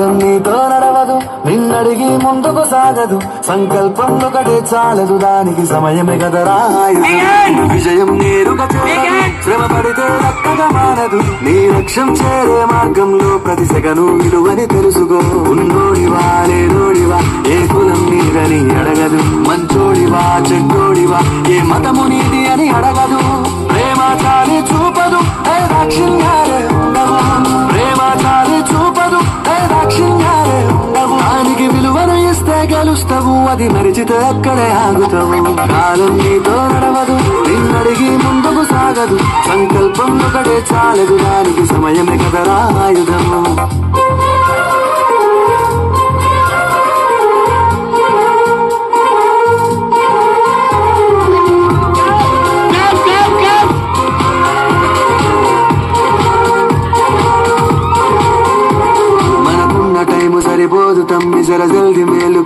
మార్గం నీతో నడవదు నిన్నడిగి ముందుకు సాగదు. సంకల్పం ఒకటే చాలదు దానికి సమయమే కదరా విజయం నేరుగా శ్రమ పడితే రక్కగా మారదు. నీ లక్ష్యం చేరే మార్గంలో ప్రతి సెగను విలువని తెలుసుకో. ఉన్నోడివా లేనోడివా ఏ కులం నీదని అడగదు. మంచోడివా చెడ్డోడివా ఏ మతము నీది అని అడగదు. ప్రేమ చాలి చూపదు దక్షిణ అది మరిచితే అక్కడే ఆగుతావు. కాలం నీతో నడవదు నిన్నడిగి ముందుకు సాగదు. సంకల్పం ఒకటే చాలదు దానికి సమయమే కదరా ఆయుధము మనకున్న టైము సరిపోదు తమ్మి జర జల్ది మేలు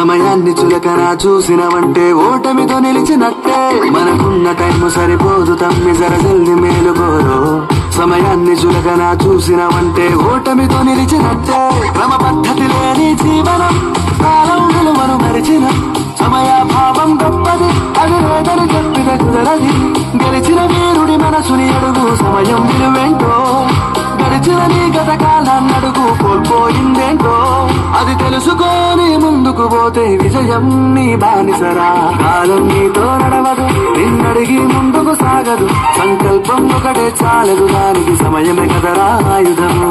సమయాన్ని చులకన చూసినవంటే ఓటమితో నిలిచినట్టే. మనకున్న టైం సరిపోదు తమ్మి జర జల్ది మేలుకోరు. సమయాన్ని చులకన చూసినవంటే ఓటమితో నిలిచినట్టే. క్రమ పద్ధతి లేని జీవనం కాలం విలువను మరిచిన. సమయాభావం గొప్పది అది లేదని చెప్పిన కుదరది. గెలిచిన వీరుడి మనసుని అడుగు సమయం విలువేంటో? గడిచిన నీ గత కాలాన్ని అడుగు కోల్పోయిందేంటో? అది తెలుసుకోని ముందు పోతే విజయం నీ బానిసరా. కాలం నీతో నడవదు నిన్నడిగి ముందుకు సాగదు. సంకల్పం ఒకటే చాలదు దానికి సమయమే కదరా ఆయుధము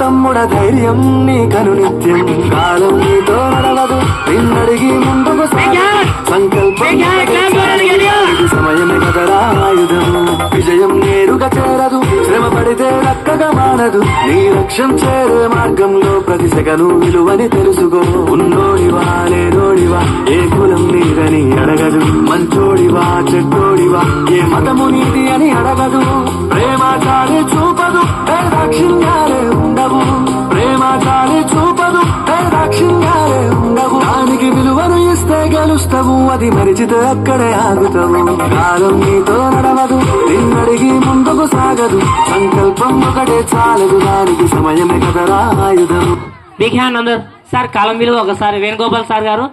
తమ్ముడ ధైర్యం నీ కను నిత్యం. కాలం నీతో నడవదు నిన్నడిగి ముందుకు. సంకల్పం సమయమే కదరా ఆయుధం. విజయం నేరుగా చేరదు శ్రమ పడితే దక్కగా మానదు నీ లక్ష్యం చేరే మార్గంలో ప్రతి సెగను విలువని తెలుసుకో. ఉన్నోడివా లేనోడివా ఏ కులం నీదని అడగదు. మంచోడివా చెడ్డోడివా ఏ మతము నీది అని అడగదు. ప్రేమ చాలి చూపదు ఏ విలువను గెలుస్తావు అది మరిచితే అక్కడే ఆగుతావు. కాలం నీతో నడవదు నిన్నడిగి ముందుకు సాగదు. సంకల్పం ఒకటే చాలదు దానికి సమయమే కదరా ఆయుధం. బిగ్ హ్యాండ్ అందరు సార్ కాలం విలువ ఒకసారి వేణుగోపాల్ సార్ గారు.